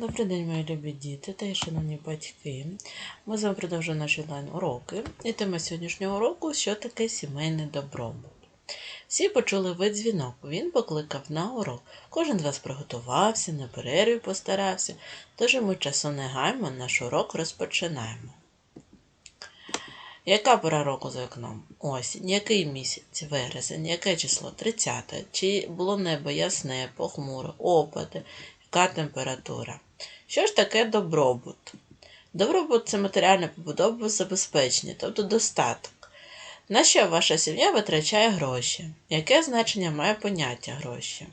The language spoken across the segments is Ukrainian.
Добрий день, мої любі діти та шановні батьки. Ми з вами продовжуємо наші онлайн-уроки. І тема сьогоднішнього уроку що таке сімейний добробут. Всі почули вид дзвінок. Він покликав на урок. Кожен з вас приготувався, на перерві постарався. Тож ми часу не гаймо, наш урок розпочинаємо. Яка пора року за вікном? Осінь. Який місяць? Вересень. Яке число? 30. Чи було небо ясне, похмуре, опади? Яка температура? Що ж таке добробут? Добробут це матеріальне побудове забезпечення, тобто достаток. На що ваша сім'я витрачає гроші? Яке значення має поняття гроші?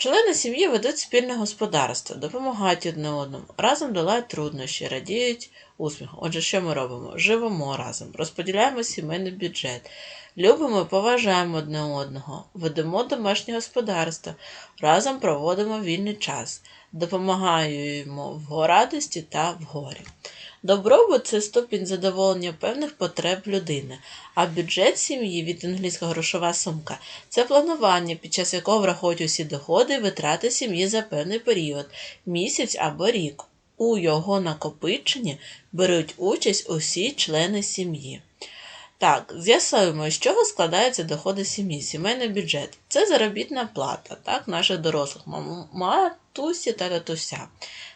Члени сім'ї ведуть спільне господарство, допомагають одне одному, разом долають труднощі, радіють усміху. Отже, що ми робимо? Живемо разом, розподіляємо сімейний бюджет, любимо і поважаємо одне одного, ведемо домашнє господарство, разом проводимо вільний час, допомагаємо в радості та в горі. Добробут це ступінь задоволення певних потреб людини, а бюджет сім'ї від англійського грошова сумка це планування, під час якого враховують усі доходи і витрати сім'ї за певний період, місяць або рік. У його накопиченні беруть участь усі члени сім'ї. Так, з'ясуємо, з чого складаються доходи сім'ї, сімейний бюджет. Це заробітна плата так, наших дорослих матусі та татуся.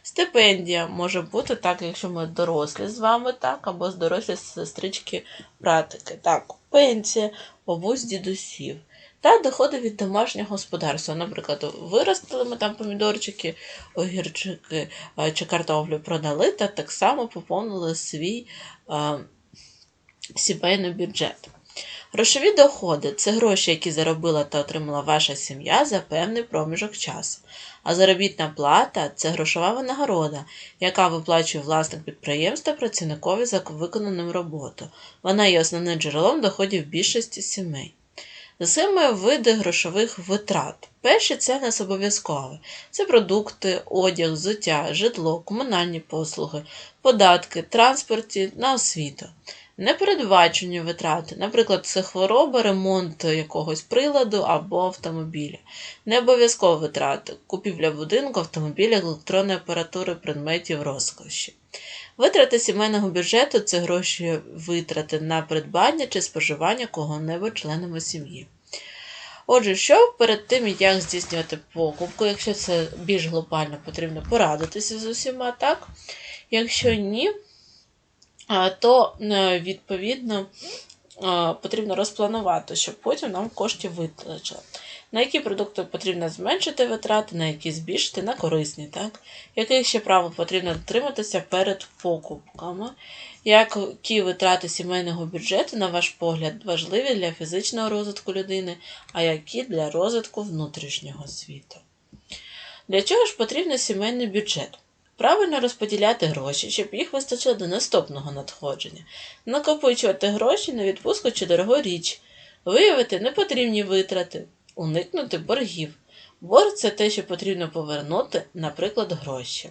Стипендія може бути так, якщо ми дорослі з вами, так, або з дорослі сестрички братики. Так, пенсія, бабусь дідусів. Та доходи від домашнього господарства. Наприклад, виростили ми там помідорчики, огірчики чи картоплю продали, та так само поповнили свій а, сімейний бюджет. Грошові доходи це гроші, які заробила та отримала ваша сім'я за певний проміжок часу. А заробітна плата це грошова винагорода, яка виплачує власник підприємства працівникові за виконаним роботу. Вона є основним джерелом доходів більшості сімей. Схеми види грошових витрат. Перші це в нас обов'язкове. Це продукти, одяг, взуття, житло, комунальні послуги, податки, транспорті на освіту. Непередбачені витрати, наприклад, це хвороба, ремонт якогось приладу або автомобіля. Не обов'язкові витрати, купівля будинку, автомобіля, електронної апаратури, предметів розкоші. Витрати сімейного бюджету це гроші витрати на придбання чи споживання кого-небудь членами сім'ї. Отже, що перед тим, як здійснювати покупку, якщо це більш глобально потрібно порадитися з усіма, так? Якщо ні, то відповідно потрібно розпланувати, щоб потім нам коштів вистачило. На які продукти потрібно зменшити витрати, на які збільшити, на корисні, так? Яких ще правил потрібно дотриматися перед покупками? Які витрати сімейного бюджету, на ваш погляд, важливі для фізичного розвитку людини, а які для розвитку внутрішнього світу? Для чого ж потрібен сімейний бюджет? Правильно розподіляти гроші, щоб їх вистачило до наступного надходження, накопичувати гроші на відпустку чи дорогу річ, виявити непотрібні витрати, уникнути боргів. Борг це те, що потрібно повернути, наприклад, гроші.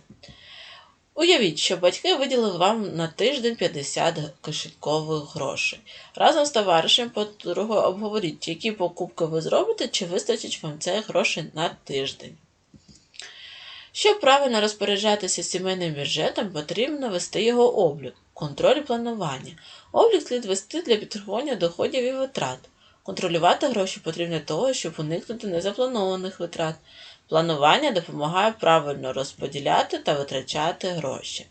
Уявіть, що батьки виділили вам на тиждень 50 кошелькових грошей. Разом з товаришем подругою обговоріть, які покупки ви зробите, чи вистачить вам цих грошей на тиждень. Щоб правильно розпоряджатися сімейним бюджетом, потрібно вести його облік, контроль і планування. Облік слід вести для підрахування доходів і витрат. Контролювати гроші потрібно для того, щоб уникнути незапланованих витрат. Планування допомагає правильно розподіляти та витрачати гроші.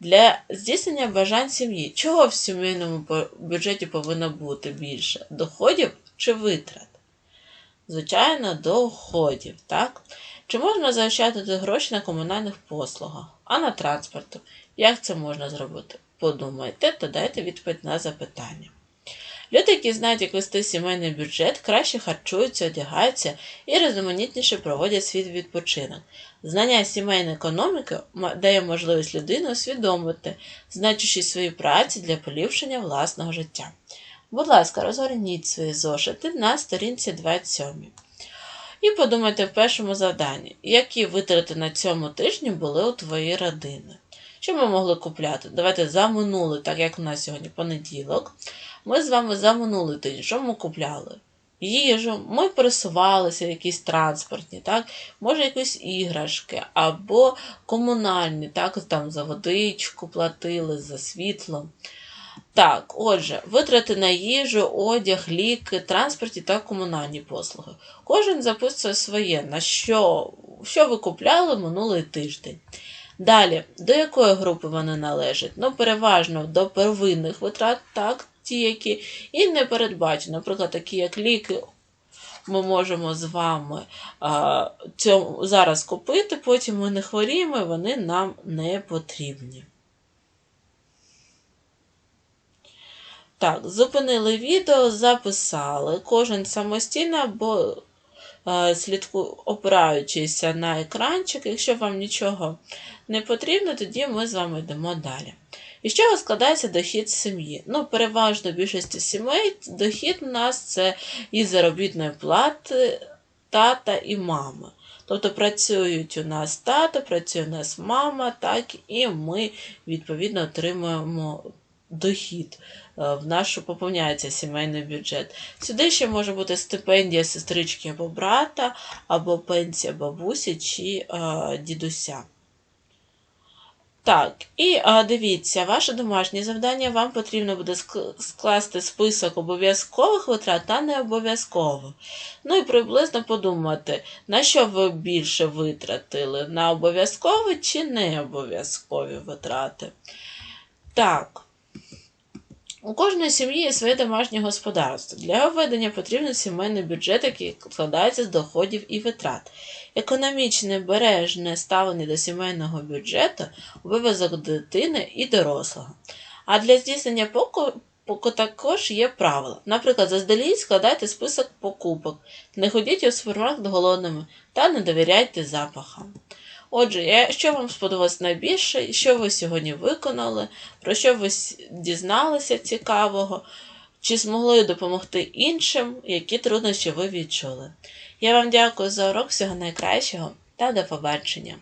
Для здійснення бажань сім'ї, чого в сімейному бюджеті повинно бути більше? Доходів чи витрат? Звичайно, доходів. так? Чи можна заощадити гроші на комунальних послугах, а на транспорту? Як це можна зробити? Подумайте та дайте відповідь на запитання. Люди, які знають, як вести сімейний бюджет, краще харчуються, одягаються і різноманітніше проводять свій відпочинок. Знання сімейної економіки дає можливість людині усвідомити значущість своєї праці для поліпшення власного життя. Будь ласка, розгорніть свої зошити на сторінці 27. І подумайте в першому завданні, які витрати на цьому тижні були у твоїй родини. Що ми могли купляти? Давайте за минулий, так як у нас сьогодні понеділок. Ми з вами за минулий тиждень, що ми купляли? їжу, ми пересувалися якісь транспортні, так? може якісь іграшки, або комунальні, так, там за водичку платили, за світло. Так, отже, витрати на їжу, одяг, ліки, транспорті та комунальні послуги. Кожен записує своє, на що, що ви купляли минулий тиждень. Далі, до якої групи вони належать? Ну, переважно до первинних витрат, так, ті, які і не передбачені, наприклад, такі як ліки. Ми можемо з вами а, цьому, зараз купити, потім ми не хворіємо, і вони нам не потрібні. Так, зупинили відео, записали. Кожен самостійно або е, слідку, опираючись на екранчик. Якщо вам нічого не потрібно, тоді ми з вами йдемо далі. І з чого складається дохід сім'ї? Ну, переважно в більшості сімей дохід у нас це із заробітної плати тата і мами. Тобто працюють у нас тато, працює у нас мама, так і ми відповідно отримуємо дохід. Е, В нашу поповняється сімейний бюджет. Сюди ще може бути стипендія сестрички або брата, або пенсія бабусі чи е, дідуся. Так, і а, дивіться, ваше домашнє завдання вам потрібно буде скласти список обов'язкових витрат та необов'язкових. Ну і приблизно подумати, на що ви більше витратили: на обов'язкові чи необов'язкові витрати. Так. У кожної сім'ї є своє домашнє господарство. Для його ведення потрібен сімейний бюджет, який складається з доходів і витрат. Економічне бережне ставлення до сімейного бюджету обов'язок дитини і дорослого. А для здійснення покупок також є правила. Наприклад, заздалегідь складайте список покупок, не ходіть у супермаркет голодними та не довіряйте запахам. Отже, що вам сподобалось найбільше, що ви сьогодні виконали, про що ви дізналися цікавого, чи змогли допомогти іншим, які труднощі ви відчули. Я вам дякую за урок, всього найкращого та до побачення!